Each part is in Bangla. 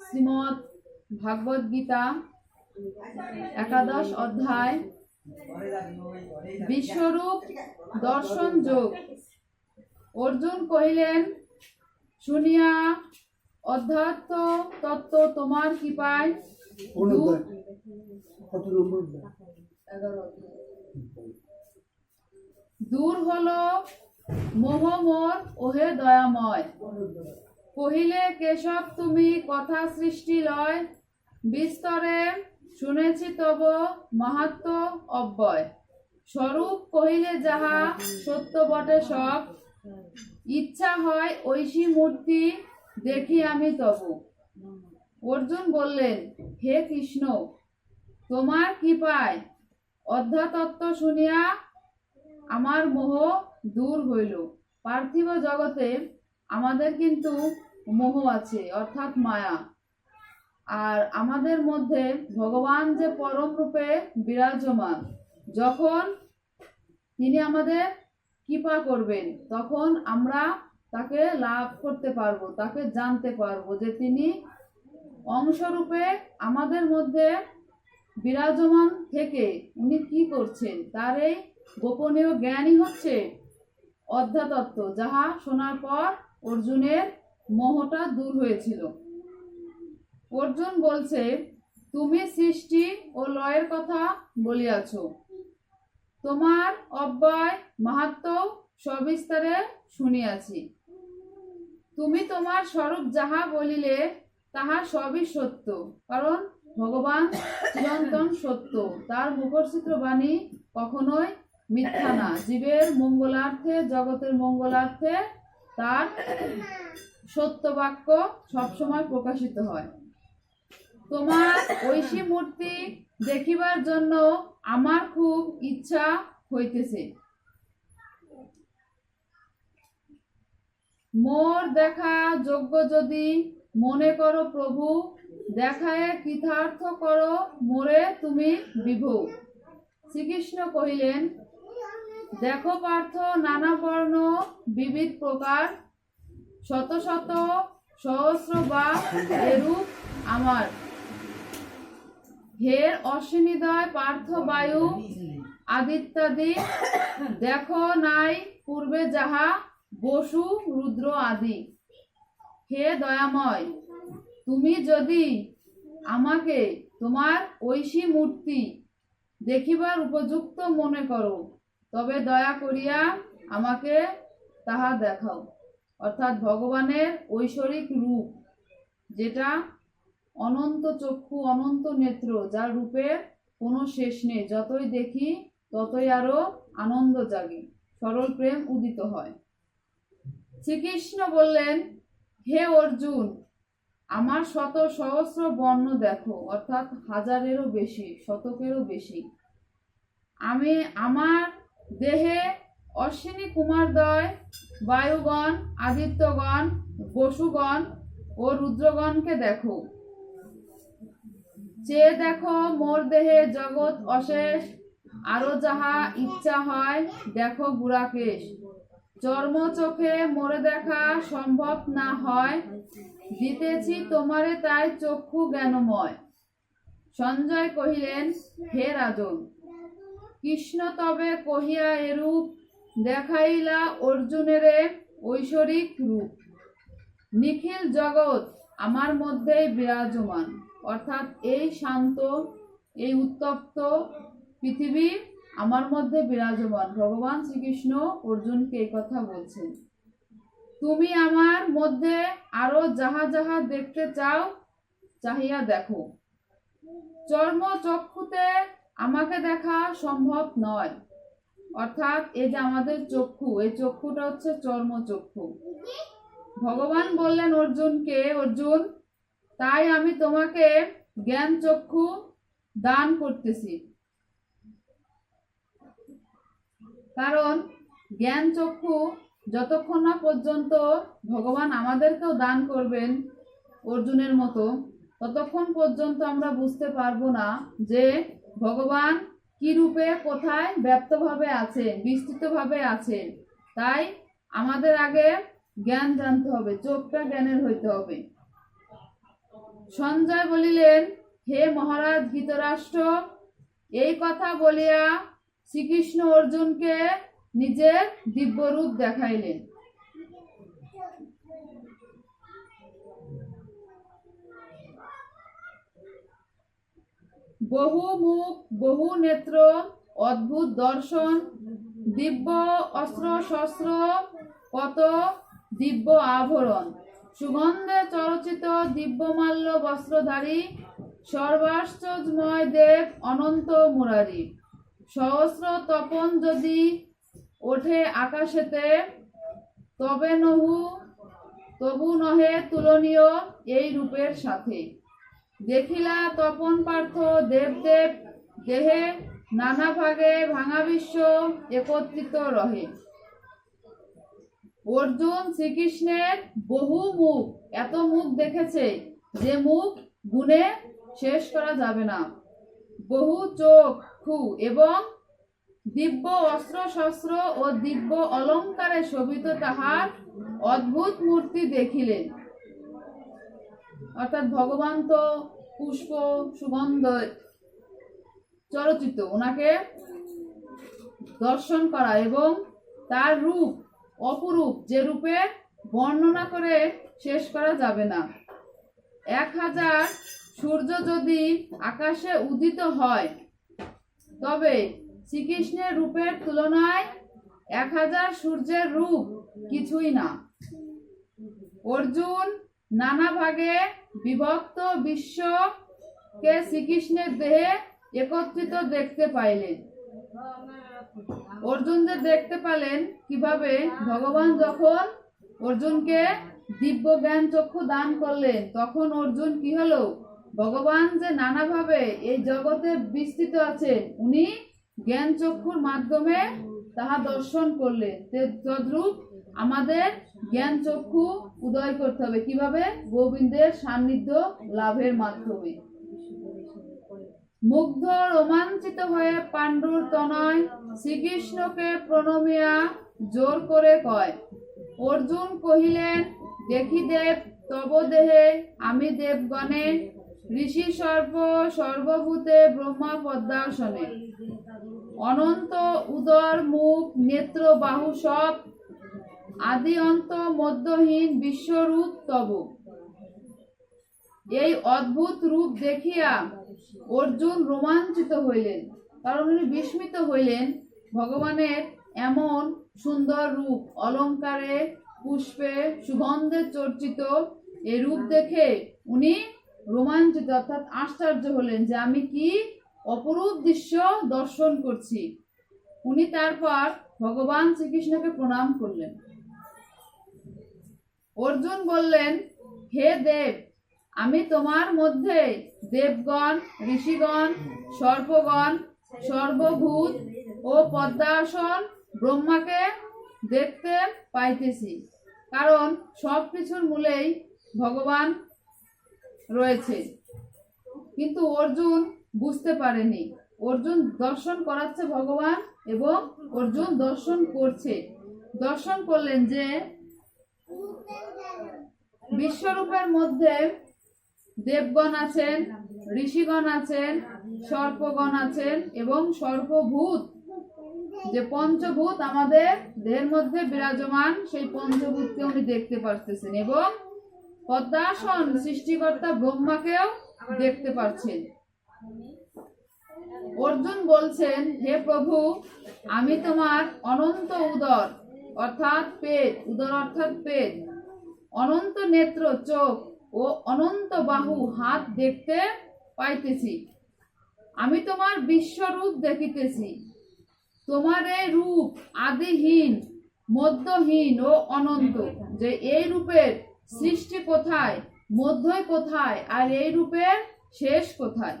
শ্রীমৎ ভাগবত গীতা একাদশ অধ্যায় বিশ্বরূপ দর্শন যোগ। অর্জুন কহিলেন শুনিয়া অধ্যাত্ম তত্ত্ব তোমার কৃপায় দূর- হলো মোহ মোর ওহে দয়াময় কহিলে, কেশব, তুমি কথা সৃষ্টি লয়। বিস্তরে শুনেছি তব মাহাত্ম অব্যয়। স্বরূপ কহিলে যাহা সত্য বটে সব। ইচ্ছা হয় ঐশী মূর্তি দেখি আমি তব। অর্জুন বললেন, হে কৃষ্ণ, তোমার কৃপায় অধ্যাতত্ত্ব শুনিয়া আমার মোহ দূর হইল। পার্থিব জগতে আমাদের কিন্তু মোহ আছে, অর্থাৎ মায়া। আর আমাদের মধ্যে ভগবান যে পরম রূপে বিরাজমান, যখন তিনি আমাদের কৃপা করবেন, তখন আমরা তাকে লাভ করতে পারব, তাকে জানতে পারব যে তিনি অংশরূপে আমাদের মধ্যে বিরাজমান থেকে উনি কি করছেন, তার এই গোপনীয় জ্ঞানই হচ্ছে অধ্যাতত্ত্ব, যাহা শোনার পর অর্জুনের মোহটা দূর হয়েছিল। অর্জুন বলছে, তুমি সৃষ্টি ও লয়ের কথা বলিয়াছ। তোমার অব্যয় মাহাত্ম সবিস্তারে শুনিয়াছি। তুমি তোমার স্বরূপ যাহা বলিলে, তাহা সবই সত্য। কারণ ভগবান চিরন্তন সত্য। তার মুখরচিত্র বাণী কখনোই মিথ্যা না। জীবের মঙ্গলার্থে, জগতের মঙ্গলার্থে তার সত্য বাক্য সবসময় প্রকাশিত হয়। তোমার ঐশী মূর্তি দেখিবার জন্য আমার খুব ইচ্ছা হইতেছে। মোর দেখা যোগ্য যদি মনে করো প্রভু, দেখায় কৃতার্থ করো মোরে তুমি বিভু। শ্রীকৃষ্ণ কহিলেন, দেখো পার্থ নানা বর্ণ বিবিধ প্রকার শত শত সহস্র বা এরূপ আমার। হের অশ্বিনীদয় পার্থ বায়ু আদিত্যাদি দেখো নাই পূর্বে যাহা বসু রুদ্র আদি। হে দয়াময়, তুমি যদি আমাকে তোমার ঐশী মূর্তি দেখিবার উপযুক্ত মনে করো, তবে দয়া করিয়া আমাকে তাহা দেখাও। অর্থাৎ ভগবানের ঐশ্বরিক রূপ, যেটা অনন্ত চক্ষু, অনন্ত নেত্র, যার রূপের কোনো শেষ নেই। যতই দেখি, ততই আরও আনন্দ জাগে, সরল প্রেম উদিত হয়। শ্রীকৃষ্ণ বললেন, হে অর্জুন, আমার শত সহস্র বর্ণ দেখো, অর্থাৎ হাজারেরও বেশি, শতকেরও বেশি। আমি আমার দেহে অশ্বিনী কুমার কুমারদয় বায়ুগণ, আদিত্যগণ, বসুগণ ও রুদ্রগণকে দেখো। চেয়ে দেখো মোর দেহে জগৎ অশেষ, আরও যাহা ইচ্ছা হয় দেখো বুড়াকেশ চর্ম চোখে মোরে দেখা সম্ভব না হয়, দিতেছি তোমারে তাই চক্ষু জ্ঞানময়। সঞ্জয় কহিলেন, হে রাজন, কৃষ্ণ তবে কহিয়া এরূপ দেখাইলা অর্জুনেরে ঐশ্বরিক রূপ। নিখিল জগৎ আমার মধ্যেই বিরাজমান। অর্থাৎ এই শান্ত, এই উত্তপ্ত পৃথিবী আমার মধ্যে বিরাজমান। ভগবান শ্রীকৃষ্ণ অর্জুনকে এই কথা বলছেন। তুমি আমার মধ্যে আরও যাহা যাহা দেখতে চাও, চাহিয়া দেখো। চর্মচক্ষুতে আমাকে দেখা সম্ভব নয়। অর্থাৎ এই যে আমাদের চক্ষু, এই চক্ষুটা হচ্ছে চর্ম চক্ষু ভগবান বললেন অর্জুনকে অর্জুন, তাই আমি তোমাকে জ্ঞান চক্ষু দান করতেছি। কারণ জ্ঞান চক্ষু যতক্ষণ না পর্যন্ত ভগবান আমাদেরকেও দান করবেন অর্জুনের মতো, ততক্ষণ পর্যন্ত আমরা বুঝতে পারব না যে ভগবান কি রূপে, কোথায় ব্যপ্তভাবে আছেন বিস্তৃতভাবে আছেন তাই আমাদের আগে জ্ঞান জানতে হবে, চোখটা জ্ঞানের হইতে হবে। সঞ্জয় বলিলেন, হে মহারাজ ধৃতরাষ্ট্র, এই কথা বলিয়া শ্রীকৃষ্ণ অর্জুনকে নিজের দিব্যরূপ দেখাইলেন। বহু মুখ, বহু নেত্র, অদ্ভুত দর্শন, দিব্য অস্ত্র, শস্ত্র কত দিব্য আভরণ। সুগন্ধে চরচিত দিব্যমাল্য বস্ত্রধারী সর্বাশ্চর্যময় দেব অনন্ত মুরারি। সহস্র তপন যদি ওঠে আকাশেতে, তবে নহু, তবু নহে তুলনীয় এই রূপের সাথে। দেখিলা তপন পার্থ দেবদেব দেহে নানা ভাগে ভাঙা বিশ্ব একত্রিত রহে। অর্জুন শ্রীকৃষ্ণের বহু মুখ, এত মুখ দেখেছে যে মুখ গুণে শেষ করা যাবে না। বহু চোখ, খু এবং দিব্য অস্ত্র শস্ত্র ও দিব্য অলঙ্কারে শোভিত তাহার অদ্ভুত মূর্তি দেখিলেন। অর্থাৎ ভগবান তো পুষ্প, সুগন্ধ, চলচ্চিত্র, ওনাকে দর্শন করা এবং তার রূপ অপরূপ যে রূপে বর্ণনা করে শেষ করা যাবে না। এক হাজার সূর্য যদি আকাশে উদিত হয়, তবে শ্রীকৃষ্ণের রূপের তুলনায় এক হাজার সূর্যের রূপ কিছুই না। অর্জুন নানা ভাগে বিভক্ত বিশ্বকে শ্রীকৃষ্ণের দেহে একত্রিত দেখতে পাইলেন। অর্জুনদের দেখতে পেলেন কীভাবে ভগবান যখন অর্জুনকে দিব্য জ্ঞান চক্ষু দান করলেন, তখন অর্জুন কি হলো? ভগবান যে নানাভাবে এই জগতে বিস্তৃত আছেন, উনি জ্ঞান চক্ষুর মাধ্যমে তাহা দর্শন করলেন। তদ্রূপ আমাদের জ্ঞান চক্ষু উদয় করতে হবে। কীভাবে? গোবিন্দের সান্নিধ্য লাভের মাধ্যমে। মুগ্ধ রোমাঞ্চিত হয়ে পাণ্ডুর তনয় শ্রীকৃষ্ণকে প্রণমিয়া জোর করে কয়, অর্জুন কহিলেন, দেখি দেব, তব দেহে আমি দেবগণে, ঋষি সর্ব সর্বভূতে ব্রহ্মা পদ্মাসনে। অনন্ত উদর মুখ নেত্র বাহু সব আদি অন্ত মধ্যহীন বিশ্বরূপ তব। এই অদ্ভুত রূপ দেখিয়া অর্জুন রোমাঞ্চিত হইলেন, কারণ উনি বিস্মিত হইলেন ভগবানের এমন সুন্দর রূপ, অলঙ্কারে, পুষ্পে, সুগন্ধে চর্চিত এই রূপ দেখে উনি রোমাঞ্চিত অর্থাৎ আশ্চর্য হলেন যে আমি কি অপরূপ দৃশ্য দর্শন করছি। উনি তারপর ভগবান শ্রীকৃষ্ণকে প্রণাম করলেন। অর্জুন বললেন, হে দেব, আমি তোমার মধ্যে দেবগণ, ঋষিগণ, সর্পগণ, সর্বভূত ও পদ্মাসন ব্রহ্মাকে দেখতে পাইতেছি। কারণ সব কিছুর মূলেই ভগবান রয়েছে। কিন্তু অর্জুন বুঝতে পারেনি। অর্জুন দর্শন করাচ্ছে ভগবান এবং অর্জুন দর্শন করছে। দর্শন করলেন যে বিশ্বরূপের মধ্যে দেবগণ আছেন, ঋষিগণ আছেন, সর্পগণ আছেন এবং সর্বভূত যে পঞ্চভূত আমাদের দেহের মধ্যে বিরাজমান, সেই পঞ্চভূতকে উনি দেখতে পারতেছেন এবং পদ্মাসন সৃষ্টিকর্তা ব্রহ্মাকেও দেখতে পাচ্ছেন অর্জুন বলছেন, হে প্রভু, আমি তোমার অনন্ত উদর, অর্থাৎ পেট, উদর অর্থাৎ পেট অনন্ত নেত্র চোখ ও অনন্ত বাহু হাত দেখতে পাইতেছি। আমি তোমার বিশ্বরূপ দেখিতেছি। তোমার এই রূপ আদিহীন, মধ্যহীন ও অনন্ত, যে এই রূপের সৃষ্টি কোথায়, মধ্যই কোথায়, আর এই রূপের শেষ কোথায়?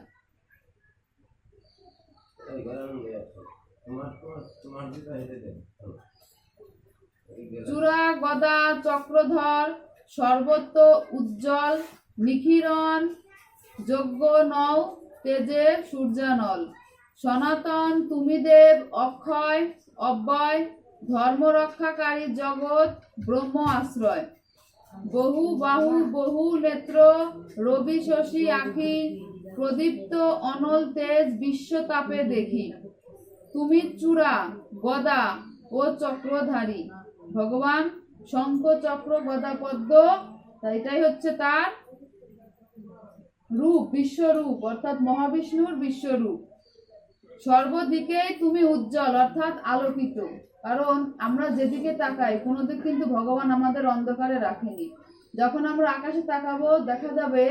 তোমার তোমার তোমার যেটা এটা দেন এই গেলাম। চূড়া গদা চক্রধর, সর্বত্র উজ্জ্বল, নিখিরণ যজ্ঞ নও তেজে সূর্যানল। সনাতন তুমি দেব অক্ষয়, অব্যয় ধর্ম রক্ষাকারী জগৎ, ব্রহ্ম আশ্রয়। বহু বাহু, বহু নেত্র, রবি শশী আখি, প্রদীপ্ত অনল তেজ বিশ্বতাপে দেখি। তুমি চূড়া, গদা ও চক্রধারী। ভগবান শঙ্খ, চক্র, গদা, পদ্ম এটাই হচ্ছে তার রূপ, বিশ্বরূপ, অর্থাৎ মহাবিষ্ণুর বিশ্বরূপ। সর্বদিকেই তুমি উজ্জ্বল, অর্থাৎ আলোকিত। কারণ আমরা যেদিকে তাকাই, কোনো দিক কিন্তু ভগবান আমাদের অন্ধকারে রাখেনি। যখন আমরা আকাশে তাকাবো, দেখা যাবে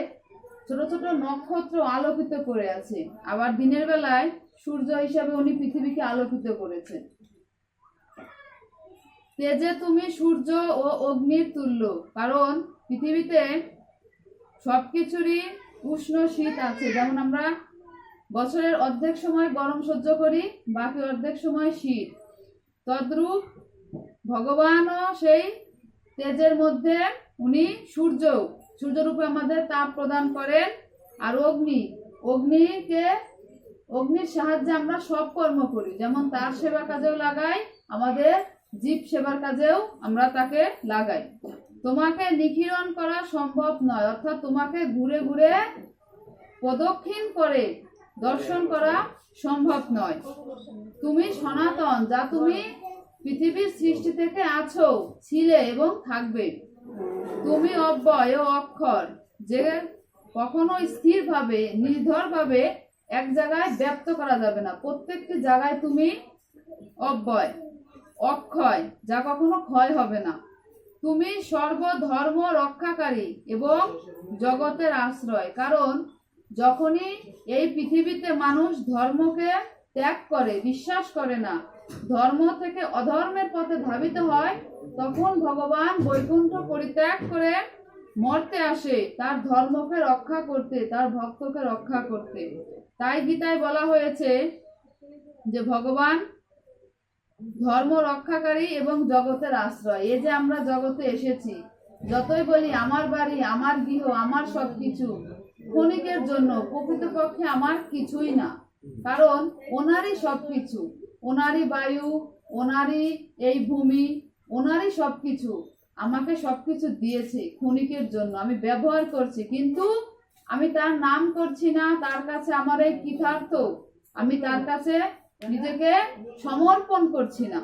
ছোট ছোট নক্ষত্র আলোকিত করে আছে। আবার দিনের বেলায় সূর্য হিসাবে উনি পৃথিবীকে আলোকিত করেছেন। তেজে তুমি সূর্য ও অগ্নির তুল্য, কারণ পৃথিবীতে সব কিছুরই উষ্ণ শীত আছে। যেমন আমরা বছরের অর্ধেক সময় গরম সহ্য করি, বাকি অর্ধেক সময় শীত। তদ্রূপ ভগবানও সেই তেজের মধ্যে উনি সূর্য। সূর্যরূপে আমাদের তাপ প্রদান করেন আর অগ্নি। অগ্নিকে, অগ্নির সাহায্যে আমরা সব কর্ম করি। যেমন তার সেবা কাজেও লাগাই, আমাদের জীব সেবার কাজেও আমরা তাকে লাগাই। তোমাকে নিখিরণ করা সম্ভব নয়, অর্থাৎ তোমাকে ঘুরে ঘুরে প্রদক্ষিণ করে দর্শন করা সম্ভব নয়। তুমি সনাতন, যা তুমি পৃথিবীর সৃষ্টি থেকে আছো, ছিলে এবং থাকবে। তুমি অব্যয় ও অক্ষর, যে কখনো স্থিরভাবে, নির্ধরভাবে এক জায়গায় ব্যক্ত করা যাবে না। প্রত্যেকটি জায়গায় তুমি অব্যয়। অক্ষয়, যা কখনো ক্ষয় হবে না। তুমি সর্বধর্ম রক্ষাকারী এবং জগতের আশ্রয়। কারণ যখনই এই পৃথিবীতে মানুষ ধর্মকে ত্যাগ করে, বিশ্বাস করে না, ধর্ম থেকে অধর্মের পথে ধাবিত হয়, তখন ভগবান বৈকুণ্ঠ পরিত্যাগ করে মর্তে আসে তার ধর্মকে রক্ষা করতে, তার ভক্তকে রক্ষা করতে। তাই গীতায় বলা হয়েছে যে, ভগবান ধর্ম রক্ষাকারী এবং জগতের আশ্রয়। এই যে আমরা জগতে এসেছি, যতই বলি আমার বাড়ি, আমার গৃহ, আমার সবকিছু, ক্ষণিকের জন্য প্রকৃতপক্ষে আমার কিছুই না। কারণ ওনারই সবকিছু, ওনারই বায়ু, ওনারই এই ভূমি, ওনারই সবকিছু আমাকে সবকিছু দিয়েছে ক্ষণিকের জন্য। আমি ব্যবহার করছি, কিন্তু আমি তার নাম করছি না, তার কাছে আমার এই কৃতার্থ। আমি তার কাছে নিজেকে সমর্পণ করছি না।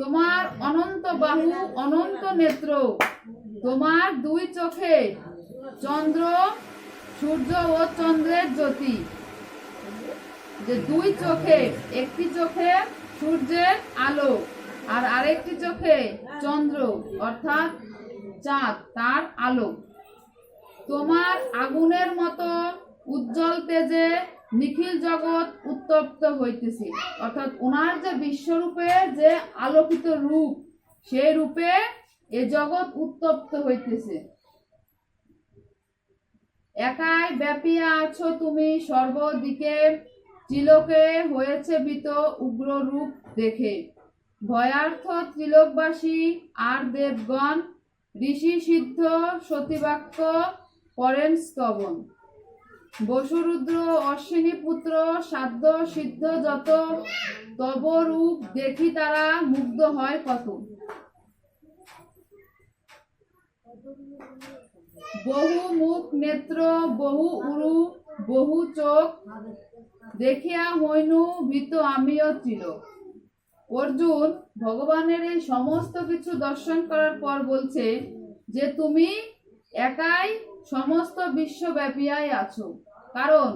তোমার অনন্ত বাহু, অনন্ত নেত্র, তোমার দুই চোখে চন্দ্র, সূর্য ও চন্দ্রের জ্যোতি। যে দুই চোখে, একটি চোখে সূর্যের আলো আর আরেকটি চোখে চন্দ্র, অর্থাৎ চাঁদ, তার আলো। তোমার আগুনের মতো উজ্জ্বল তেজে নিখিল জগৎ উত্তপ্ত হইতেছে। অর্থাৎ ওনার যে বিশ্বরূপে যে আলোকিত রূপ সেই রূপে এ জগৎ উত্তপ্ত হইতেছে। একাই ব্যাপিয়া আছো তুমি সর্বদিকে, ত্রিলোকে হয়েছে বিত উগ্র রূপ দেখে। ভয়ার্থ ত্রিলোকবাসী আর দেবগণ ঋষি সিদ্ধ সতীবাক্য করেন স্তবন। বসুরুদ্র, অশ্বিনী পুত্র, সাধ্য, সিদ্ধ যত তব রূপ দেখি তারা মুগ্ধ হয় কত। বহু মুখ নেত্র, বহু উরু, বহু চোখ দেখিয়া হইনু ভীত আমিও ছিল অর্জুন ভগবানের এই সমস্ত কিছু দর্শন করার পর বলছে যে, তুমি একাই সমস্ত বিশ্বব্যাপীয়াই আছো। কারণ,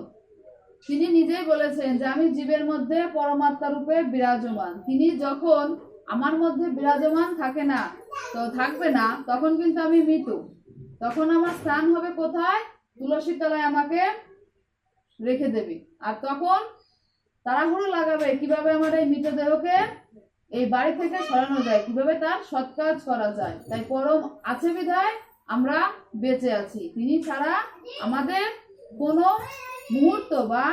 তিনি নিজেই বলেছেন যে আমি জীবের মধ্যে পরমাত্মা রূপে বিরাজমান। তিনি যখন আমার মধ্যে বিরাজমান থাকে না, তো থাকবে না, তখন কিন্তু আমি মৃত। তখন আমার স্থান হবে কোথায়? তুলসী তলায় আমাকে রেখে দেবে। আর তখন তাড়াহুড়ো লাগাবে কীভাবে আমার এই মৃতদেহকে এই বাড়ি থেকে সরানো যায়, কীভাবে তার সৎ কাজ করা যায়। তাই পরম আছে বিধায় আমরা বেঁচে আছি। তিনি ছাড়া আমাদের কোনো মুহূর্ত বা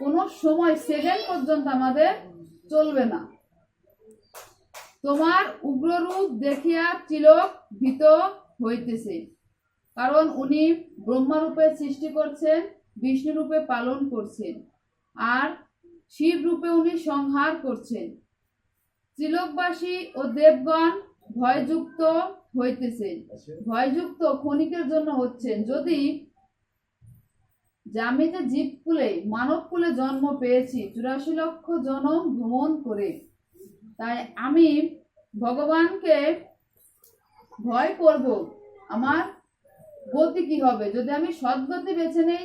কোনো সময় সেকেন্ড পর্যন্ত আমাদের চলবে না। তোমার উগ্ররূপ দেখিয়া তিলক ভীত হইতেছে, কারণ উনি ব্রহ্মারূপে সৃষ্টি করছেন বিষ্ণু রূপে পালন করছেন, আর শিব রূপে উনি সংহার করছেন। ত্রিলোকবাসী ও দেবগণ ভয়যুক্ত হইতেছে। ভয়যুক্ত ক্ষণিকের জন্য হচ্ছেন। যদি আমি যে জীব কুলে মানব কুলে জন্ম পেয়েছি চুরাশি লক্ষ জনম ভ্রমণ করে তাই আমি ভগবানকে ভয় করব। আমার গতি কি হবে? যদি আমি সদ্গতি বেছে নেই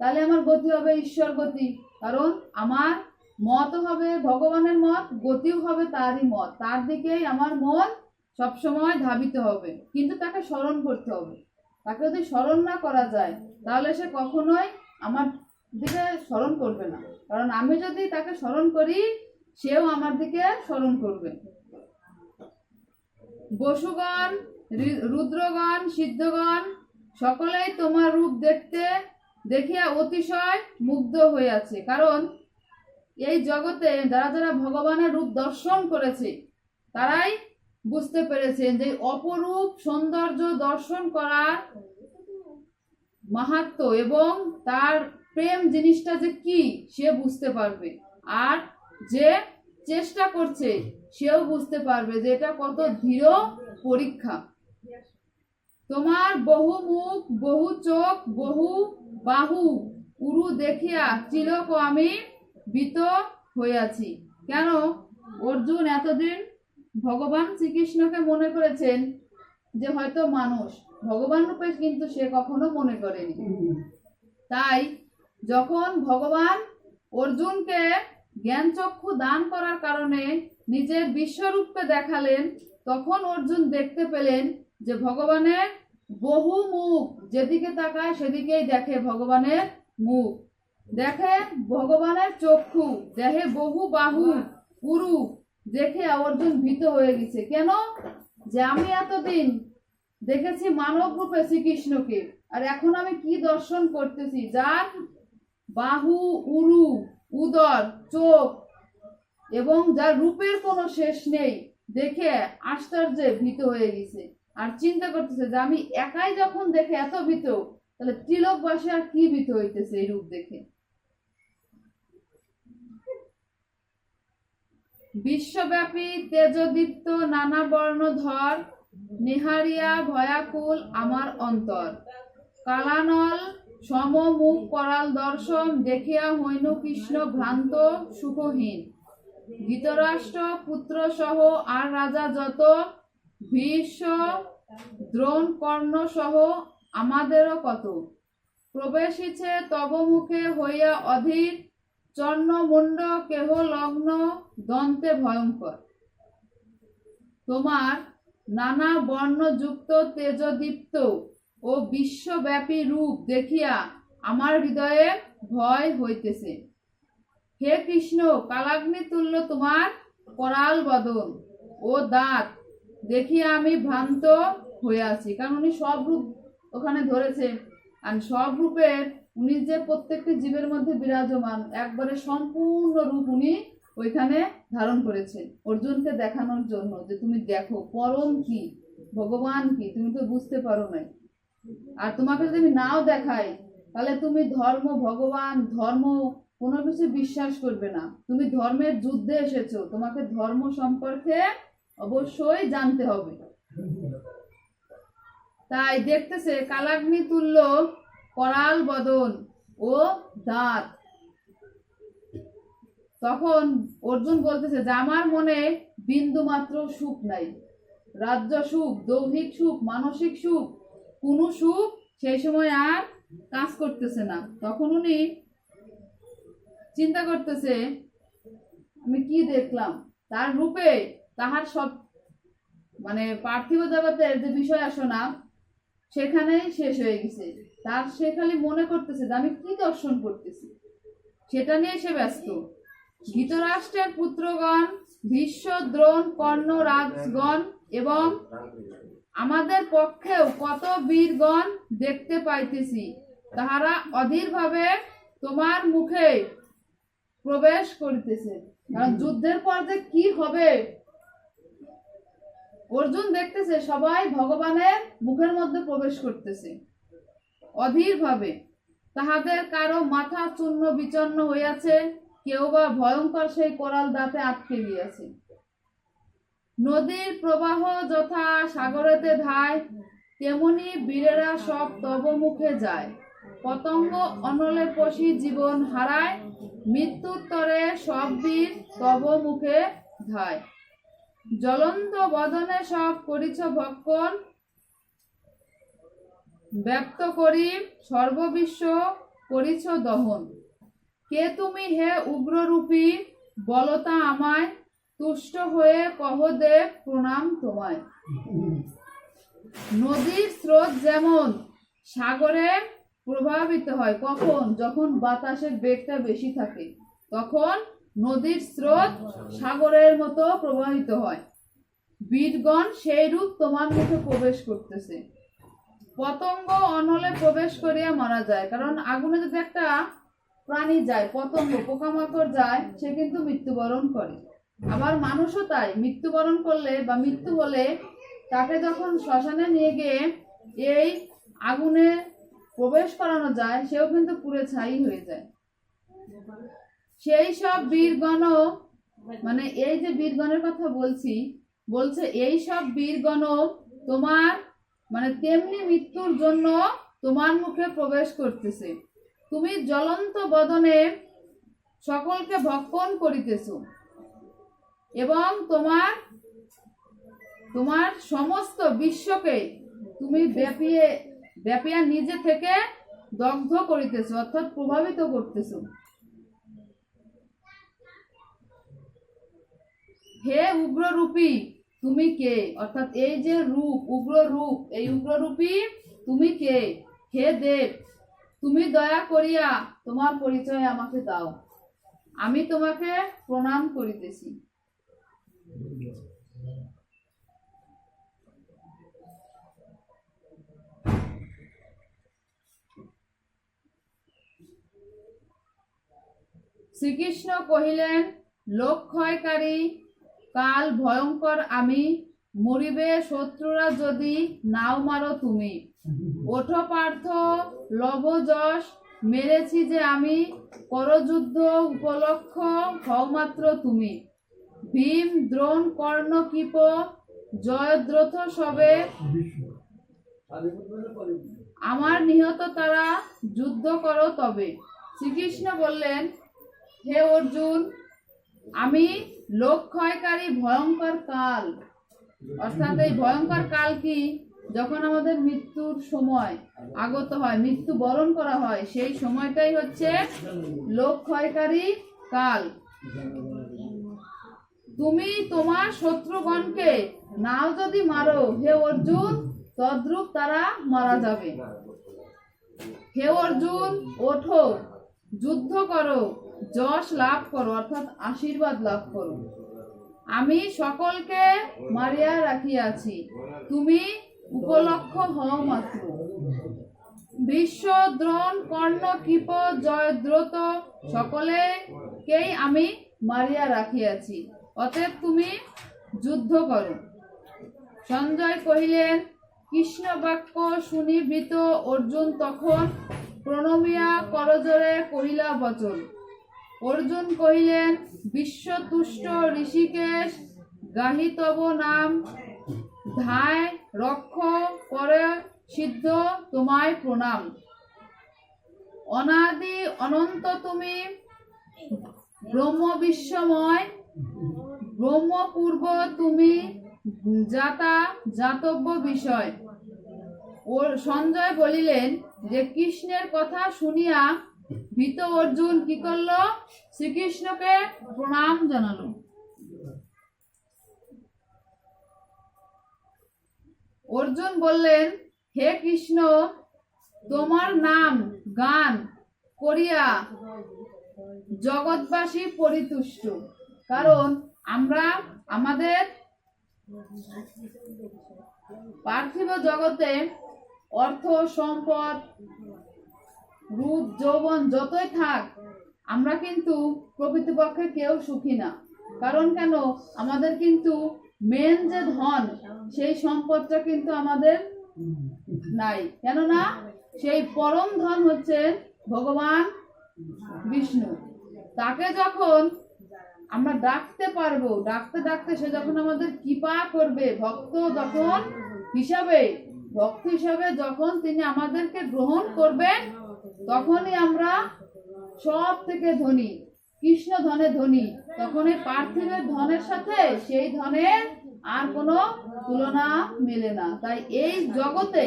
তাহলে আমার গতি হবে ঈশ্বর গতি। কারণ আমার মত হবে ভগবানের মত গতিও হবে তারই মত। তার দিকেই আমার মন সবসময় ধাবিত হবে, কিন্তু তাকে স্মরণ করতে হবে। তাকে যদি স্মরণ না করা যায়, তাহলে সে কখনোই আমার দিকে স্মরণ করবে না। কারণ আমি যদি তাকে স্মরণ করি, সেও আমার দিকে স্মরণ করবে। বসুগণ রুদ্রগণ, সিদ্ধগণ, সকলেই তোমার রূপ দেখতে, দেখিয়া অতিশয় মুগ্ধ হইয়াছে। কারণ এই জগতে যারা যারা ভগবানের রূপ দর্শন করেছে, তারাই বুঝতে পেরেছেন যে অপরূপ সৌন্দর্য দর্শন করার মাহাত্ম এবং তার প্রেম জিনিসটা যে কি, সে বুঝতে পারবে। আর যে চেষ্টা করছে, সেও বুঝতে পারবে যে এটা কত ধীর পরীক্ষা। তোমার বহু মুখ বহু চোখ, বহু বাহু, উরু দেখিয়া চিলক আমি বিত হইয়াছি। কেন? অর্জুন এতদিন ভগবান শ্রীকৃষ্ণকে মনে করেছেন যে হয়তো মানুষ, ভগবান রূপে কিন্তু সে কখনো মনে করেনি। তাই যখন ভগবান অর্জুনকে জ্ঞানচক্ষু দান করার কারণে নিজের বিশ্বরূপকে দেখালেন, তখন অর্জুন দেখতে পেলেন যে ভগবানের বহু মুখ যেদিকে তাকায় সেদিকেই দেখে ভগবানের মুখ। দেখে ভগবানের চক্ষু দেখে বহু বাহু উরু দেখে অর্জুন ভীত হয়ে গেছে। কেন? যে আমি এতদিন দেখেছি মানব রূপে শ্রীকৃষ্ণকে, আর এখন আমি কি দর্শন করতেছি? যার বাহু, উরু, উদর, চোখ এবং যার রূপের কোনো শেষ নেই, দেখে আশ্চর্যে ভীত হয়ে গেছে আর চিন্তা করতেছে যে আমি একাই যখন দেখে এত ভীত, তাহলে ত্রিলোকবাসী আর কি ভীত হইতেছে এই রূপ দেখে? বিশ্বব্যাপী তেজদীপ্ত নানা বর্ণধর, নেহারিয়া, ভয়াকুল আমার অন্তর। কালানল, সমমুখ করাল দর্শন দেখিয়া হইনু কৃষ্ণ ভ্রান্ত সুখহীন। ধৃতরাষ্ট্র পুত্র সহ আর রাজা যত, ভীষ্ম দ্রোণ কর্ণ সহ আমাদেরও কত। প্রবেশিছে তব মুখে হইয়া অধীর চর্ণমুণ্ড কেহ লগ্ন দন্তে ভয়ঙ্কর। তোমার নানা বর্ণযুক্ত তেজদীপ্ত ও বিশ্বব্যাপী রূপ দেখিয়া আমার হৃদয়ে ভয় হইতেছে। হে কৃষ্ণ, কালাগ্নি তুল্য তোমার করাল বদন ও দাঁত দেখিয়া আমি ভ্রান্ত হয়ে আছি। কারণ উনি সব রূপ ওখানে ধরেছে আর সব রূপের উনি যে প্রত্যেকটি জীবের মধ্যে বিরাজমান, একবারে সম্পূর্ণ রূপ উনি ওইখানে ধারণ করেছেন অর্জুনকে দেখানোর জন্য যে তুমি দেখো, পরম কি, ভগবান কি, তুমি তো বুঝতে পারো নাই। আর তোমাকে যদি আমি নাও দেখাই, তাহলে তুমি ধর্ম, ভগবান, ধর্ম, কোনো কিছু বিশ্বাস করবে না। তুমি ধর্মের যুদ্ধে এসেছ, তোমাকে ধর্ম সম্পর্কে অবশ্যই জানতে হবে। তাই দেখতেছে কালাগ্নি তুল্য করাল বদন ও দাঁত। তখন অর্জুন বলতেছে যে আমার মনে বিন্দু মাত্র সুখ নাই। রাজ্য সুখ, দৈহিক সুখ, মানসিক সুখ, কোনো সুখ সেই সময় আর কাজ করতেছে না। তখন উনি চিন্তা করতেছে, আমি কি দেখলাম? তার রূপে তাহার সব মানে পার্থিব জগতের যে বিষয় আসনা সেখানেই শেষ হয়ে গেছে। তার সে খালি মনে করতেছে যে আমি কি দর্শন করতেছি। সেটা নিয়ে সে ব্যস্ত। ধৃতরাষ্ট্রের পুত্রগণ, ভীষ্ম, দ্রোণ, কর্ণ, রাজগণ এবং আমাদের পক্ষেও কত বীরগণ দেখতে পাইতেছি, তাহারা অধীরভাবে তোমার মুখে প্রবেশ করিতেছে। যুদ্ধের পর যে কি হবে অর্জুন দেখতেছে সবাই ভগবানের মুখের মধ্যে প্রবেশ করতেছে। অধীর ভাবে তাহাদের কারও মাথা চূর্ণ বিচন্ন হইয়াছে, কেউ বা ভয়ঙ্কর সেই কোরাল দাঁতে আটকে গিয়াছে। নদীর প্রবাহ যথা সাগরেতে ধায়, তেমনি বীরেরা সব তব মুখে যায়। পতঙ্গ অনলে পশি জীবন হারায়, মৃত্যুর তরে সব বীর তব মুখে ধায়। জ্বলন্ত বদনে সব করিছ ভক্ষণ। ব্যক্ত করি সর্ববিশ্ব করিছ দহন। কে তুমি হে উগ্ররূপী বলতা আমায়। তুষ্ট হয়ে কহ দেব প্রণাম তোমায়। নদীর স্রোত যেমন সাগরে প্রভাবিত হয়, কখন? যখন বাতাসের বেগটা বেশি থাকে, তখন নদীর স্রোত সাগরের মতো প্রবাহিত হয়। বীরগণ সেই রূপ তোমার মুখে প্রবেশ করতেছে। পতঙ্গ অনলে প্রবেশ করিয়া মারা যায়, কারণ আগুনে যদি একটা প্রাণী যায়, পতঙ্গ, পোকামাকড় যায়, সে কিন্তু মৃত্যুবরণ করে। আবার মানুষও তাই, মৃত্যুবরণ করলে বা মৃত্যু হলে তাকে যখন শ্মশানে নিয়ে গিয়ে এই আগুনে প্রবেশ করানো যায়, সেও কিন্তু পুড়ে ছাই হয়ে যায়। সেই সব বীরগণ মানে এই যে বীরগণের কথা বলছি, বলছে এই সব বীরগণ তোমার মানে তেমনি মৃত্যুর জন্য তোমার মুখে প্রবেশ করতেছে। তুমি জ্বলন্ত বদনে সকলকে ভক্ষণ করিতেছ এবং তোমার তোমার সমস্ত বিশ্বকে তুমি ব্যাপিয়ে, ব্যাপিয়া নিজে থেকে দগ্ধ করিতেছ, অর্থাৎ প্রভাবিত করতেছ। হে উগ্ররূপী, তুমি কে? অর্থাৎ এই যে রূপ উগ্র রূপ এই উগ্ররূপী, তুমি কে? হে দেব, তুমি দয়া করিয়া তোমার পরিচয় আমাকে দাও। আমি তোমাকে প্রণাম করিতেছি। শ্রীকৃষ্ণ কহিলেন, লোক ক্ষয়কারী কাল ভয়ঙ্কর আমি মরিবে শত্রুরা যদি নাও মারো তুমি। ওঠো পার্থ, লব যশ, মেরেছি যে আমি, করযুদ্ধ উপলক্ষ হও মাত্র তুমি। ভীম, দ্রোণ, কর্ণ, কৃপ, জয়দ্রথ সবে। আমার নিহত তারা যুদ্ধ করো তবে। শ্রীকৃষ্ণ বললেন, হে অর্জুন, আমি লোক ক্ষয়কারী ভয়ঙ্কর কাল। অর্থাৎ এই ভয়ঙ্কর কাল কি? যখন আমাদের মৃত্যুর সময় আগত হয়, মৃত্যু বরণ করা হয়, সেই সময়টাই হচ্ছে লোক ক্ষয়কারী কাল। তুমি তোমার শত্রুগণকে নাও যদি মারো, হে অর্জুন, তদ্রূপ তারা মারা যাবে। হে অর্জুন, ওঠো, যুদ্ধ করো। যশ লাভ করো, অর্থাৎ আশীর্বাদ লাভ করো। আমি সকলকে মারিয়া রাখিয়াছি। তুমি উপলক্ষ হও মাত্র। বিশ্ব দ্রোণ, কর্ণ, কৃপ জয়দ্রত সকলেকেই আমি মারিয়া রাখিয়াছি। অতএব তুমি যুদ্ধ করো। সঞ্জয় কহিলেন কৃষ্ণ বাক্য শুনি ভীত অর্জুন তখন প্রণমিয়া করজরে কহিলা বচন অর্জুন কহিলেন বিশ্বতুষ্ট ঋষিকেশ, গাহিতব নাম ধায় রক্ষ করে সিদ্ধ তোমায় প্রণাম। অনাদি অনন্ত তুমি, ব্রহ্ম বিশ্বময় ব্রহ্মপূর্ব তুমি, যাতা জাতব্য বিষয়। ওর সঞ্জয় বলিলেন যে, কৃষ্ণের কথা শুনিয়া ভীত অর্জুন কি করল? শ্রীকৃষ্ণকে প্রণাম জানালো। অর্জুন বললেন, হে কৃষ্ণ, তোমার নাম, গান করিয়া জগৎবাসী পরিতুষ্ট। কারণ আমরা আমাদের পার্থিব জগতে অর্থ, সম্পদ রূপ যৌবন যতই থাক, আমরা কিন্তু প্রকৃতপক্ষে কেউ সুখী না। কারণ কেন? আমাদের কিন্তু মেন যে ধন, সেই সম্পদটা কিন্তু আমাদের নাই। কেননা, সেই পরম ধন হচ্ছে ভগবান বিষ্ণু। তাকে যখন আমরা ডাকতে পারব, ডাকতে ডাকতে সে যখন আমাদের কৃপা করবে, ভক্ত যখন হিসাবে, ভক্ত হিসাবে যখন তিনি আমাদেরকে গ্রহণ করবেন তখনই আমরা সব থেকে ধনী, কৃষ্ণ ধনে ধনী। তখন এই পার্থিবের ধনের সাথে সেই ধনের আর কোনো তুলনা মেলে না। তাই এই জগতে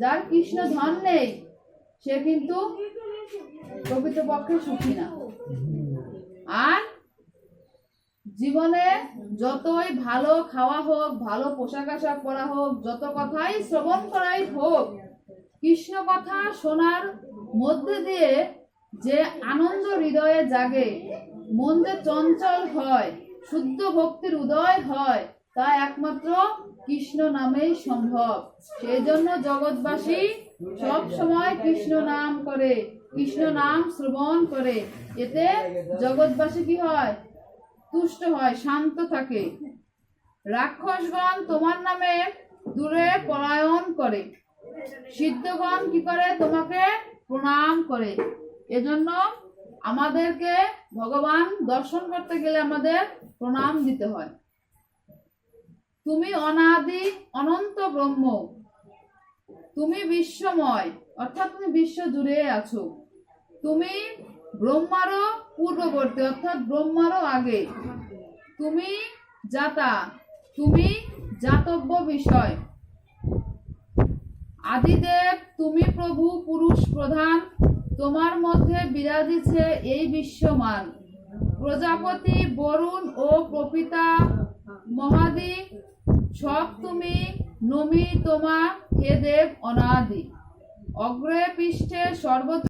যার কৃষ্ণ ধন নেই, সে কিন্তু প্রকৃতপক্ষে সুখী না। আর জীবনে যতই ভালো খাওয়া হোক, ভালো পোশাক আশাক পরা হোক, যত কথাই শ্রবণ করাই হোক কৃষ্ণ কথা শোনার মধ্যে দিয়ে যে আনন্দ হৃদয়ে জাগে মন যে চঞ্চল হয়, শুদ্ধ ভক্তির উদয় হয়, তা একমাত্র কৃষ্ণ নামেই সম্ভব। সেই জন্য জগৎবাসী সব সময় কৃষ্ণ নাম করে, কৃষ্ণ নাম শ্রবণ করে। এতে জগৎবাসী কি হয়? তুষ্ট হয়, শান্ত থাকে। রাক্ষসগণ তোমার নামে দূরে পলায়ন করে। সিদ্ধগণ কি করে? তোমাকে প্রণাম করে। এজন্য আমাদেরকে ভগবান দর্শন করতে গেলে আমাদের প্রণাম দিতে হয়। তুমি অনাদি অনন্ত ব্রহ্ম। তুমি বিশ্বময়, অর্থাৎ তুমি বিশ্ব জুড়ে আছো। তুমি ব্রহ্মারও পূর্ববর্তী, অর্থাৎ ব্রহ্মারও আগে। তুমি জাতা, তুমি জাতব্য বিষয়। আদিদেব, তুমি প্রভু, পুরুষ প্রধান, তোমার মধ্যে বিরাজিছে এই বিশ্বমান। প্রজাপতি, বরুণ ও প্রপিতা, মহাদি, সব তুমি নমি তোমা, হে দেব অনাদি। অগ্রে পৃষ্ঠে সর্বত